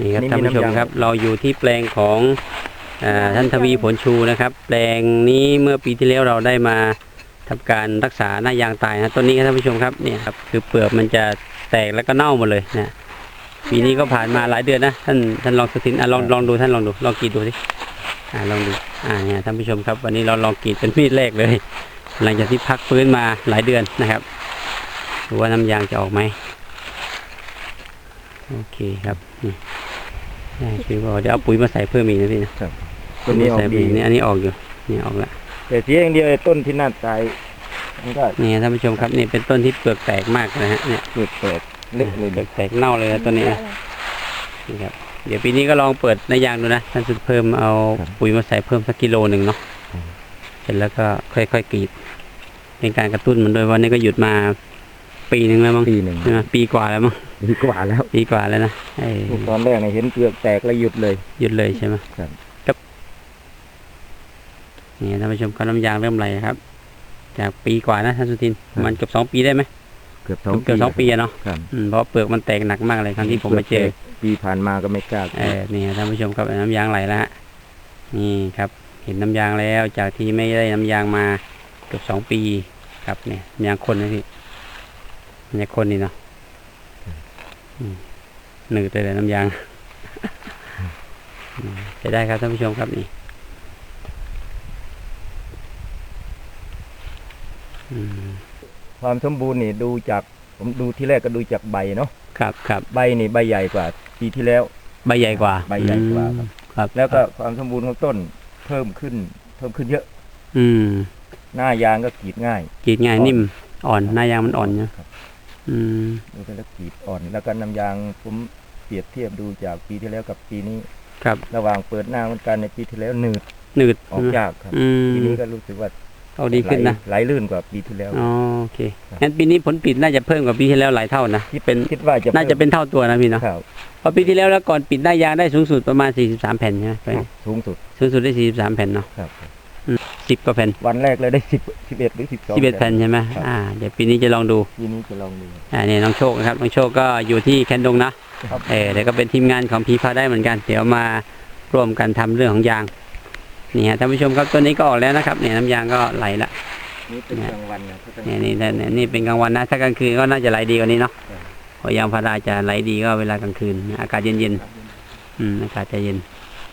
นี่ครับนี่ท่านมีผู้ชมน้ำยางครับ เราอยู่ที่แปลงของอ่าท่านทวีผลชูนะครับ แปลงนี้เมื่อปีที่แล้วเราได้มาทำการรักษาหน้ายางตายนะต้นนี้ครับท่านผู้ชมครับเนี่ยครับคือเปลือกมันจะแตกแล้วก็เน่าหมดเลยนะปีนี้ก็ผ่านมาหลายเดือนนะท่านท่านลองสตินอะลองลองดูท่านลองดูลองกรีดดูสิอ่าลองดูอ่าเนี่ยท่านผู้ชมครับ วันนี้เราลองกรีดเป็นมีดแรกเลย หลังจากที่พักฟื้นมาหลายเดือนนะครับดูว่าน้ำยางจะออกไหมโอเคครับนี่ได้ คือว่าเดี๋ยวเอาปุ๋ยมาใส่เพิ่มอีกนะพี่นะต้นนี้ออใส่กไปดีอีกนี่อันนี้ออกอยู่นี่ออกแล้วแต่เสียอย่างเดียวไอ้ต้นที่น่าตายมันก็นี่ท่านผู้ชมครับนี่เป็นต้นที่เปลือกแตกมากนะฮะเนี่ยเกิดแตกเล็กเลยเปลือกแตกเน่าเลยนะต้นนี้นะนี่ครับเดี๋ยวปีนี้ก็ลองเปิดในยางดูนะท่านสุดเพิ่มเอาปุ๋ยมาใส่เพิ่มสักกิโลหนึ่งเนาะเสร็จแล้วก็ค่อยๆกรีดเป็นการกระตุ้นมันโดวยวันนี้ก็หยุดมาปีหนึ่งแล้วมั้งปีหนึ่งใช่ไหมปีกว่าแล้วมั้ง ดีกว่าแล้วปีกว่าแล้วนะเอ้ยตอนแรกเนี่ยเห็นเปลือกแตกแล้วหยุดเลย หยุดเลยใช่ไหมครับครับนี่ท่านผู้ชมครับน้ำยางเริ่มไหลครับ จากปีกว่านะท่านสุทินประมันเกือบสองปีได้ไหมเกือบสองเกือบสองปีอะเนาะครับอืมเพราะเปลือกมันแตกหนักมากเลยครั้งที่ผมไปเจอ ปีผ่านมาก็ไม่กล้าเออนี่ท่านผู้ชมครับน้ำยางไหลแล้วฮะนี่ครับ เห็นน้ำยางแล้วจากที่ไม่ได้น้ำยางมาเกือบสองปี ครับเนี่ยน้ำยางคนนะพี่น้ำยางคนนี่เนาะอืม หนืดเลยแหละน้ำยางอืมจะได้ครับท่านผู้ชมครับนี่อืมความสมบูรณ์นี่ดูจากผมดูที่แรกก็ดูจากใบเนาะครับครับใบนี่ใบใหญ่กว่า ปีที่แล้ว ใบใหญ่กว่า ใบใหญ่กว่าครับครับ แล้วก็ความสมบูรณ์ของต้นเพิ่มขึ้น เพิ่มขึ้นเยอะ อืม หน้ายางก็กรีดง่ายกรีดง่ายนิ่ม อ่อนหน้ายางมันอ่อนเนี่ยครับอืม ดูไปแล้วกรีดอ่อน แล้วก็น้ำยางผมเปรียบเทียบดูจากปีที่แล้วกับปีนี้ ครับ ระหว่างเปิดหน้าเหมือนกันในปีที่แล้วหนืดหนืดออกยากครับอืมปีนี้ก็รู้สึกว่าเอาดีขึ้นนะไหลไหลลื่นกว่าปีที่แล้วอ๋อโอเคครับงั้นปีนี้ผลผลิตน่าจะเพิ่มกว่าปีที่แล้วหลายเท่านะที่เป็นคิดว่าจะน่าจะเป็นเท่าตัวนะพี่เนาะครับเพราะปีที่แล้วแล้วก่อนปิดได้ยางได้สูงสุดประมาณ 43 แผ่นใช่ไหมสูงสุดสูงสุดได้ 43 แผ่นเนาะครับ 10กว่าแผ่นวันแรกเลยได้สิบสิบเอ็ดหรือสิบสอง11แผ่นใช่ไหมครับ อ่าเดี๋ยวปีนี้จะลองดูปีนี้จะลองดู อ่าเนี่ยน้องโชคนะครับน้องโชคก็อยู่ที่แคนดงนะครับ เออเดี๋ยวก็เป็นทีมงานของพีพาได้เหมือนกัน เดี๋ยวมาร่วมกันทำเรื่องของยางนี่ฮะท่านผู้ชมครับตัวนี้ก็ออกแล้วนะครับเนี่ยน้ำยางก็ไหลละนี่เป็นกลางวันนะเขาจะเนี่ยนี่นี่นี่เป็นกลางวันนะถ้ากลางคืนก็น่าจะไหลดีกว่านี้เนาะครับ เพราะยางพาราจะไหลดีก็เวลากลางคืน อากาศเย็นๆอืมอากาศจะเย็น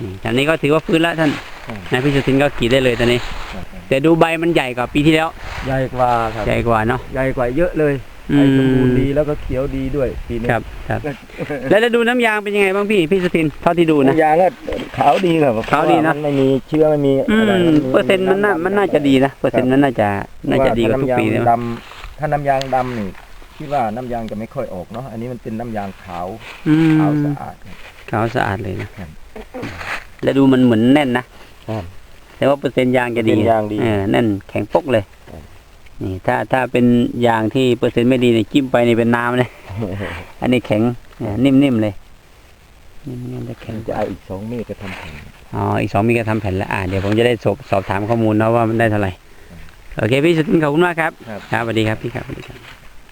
นี่ตอนนี้ก็ถือว่าฟื้นแล้วท่านครับ นะพี่สุทินก็กรีดได้เลยตอนนี้ครับแต่ดูใบมันใหญ่กว่าปีที่แล้ว ใหญ่กว่าครับใหญ่กว่าเนาะใหญ่กว่าเยอะเลยอืใบมสมบูรณ์ดีแล้วก็เขียวดีด้วยปีนี้ครับครับ แล้วจะดูน้ำยางเป็นยังไงบ้างพี่พี่สุทินเท่าที่ดูนะยางก็ขาวดีครับขาวดีนะเพระมันไม่มีเชื้อไม่มีอือะไรมเปอร์เซ็นต์มันน่ามันน่าจะดีนะเปอร์เซ็นต์มันน่าจะน่าจะดีกว่าทุกปีเพนะระน้ำยางดำถ้าน้ำยางดำนี่คิดว่าน้ำยางจะไม่ค่อยออกเนาะอันนี้มันเป็นน้ำยางขาวอืมขาวสะอาดครับขาวสะอาดเลยนะครับแล้วดูมันเหมือนแน่นนะครับ แต่ว่าเปอร์เซ็นต์ยางจะดีเปอร์เซ็นต์ยางดีเออแน่นแข็งปกเลยครับนี่ ถ้าถ้าเป็นยางที่เปอร์เซ็นต์ไม่ดีเนี่ยจิ้มไปนี่เป็นน้ำเลยอันนี้แข็งเออนิ่มๆเลยนิ่มๆจะแข็งจะเอาอีกสองเมตรจะทำแผ่นอ๋ออีกสองมีก็ทำแผ่นแล้วอ่าเดี๋ยวผมจะได้สอบสอบถามข้อมูลนะว่ามันได้เท่าไหร่โอเคพี่สุดขอบคุณมากครับ ครับครับสวัสดีครับพี่ครับสวัสดีครับ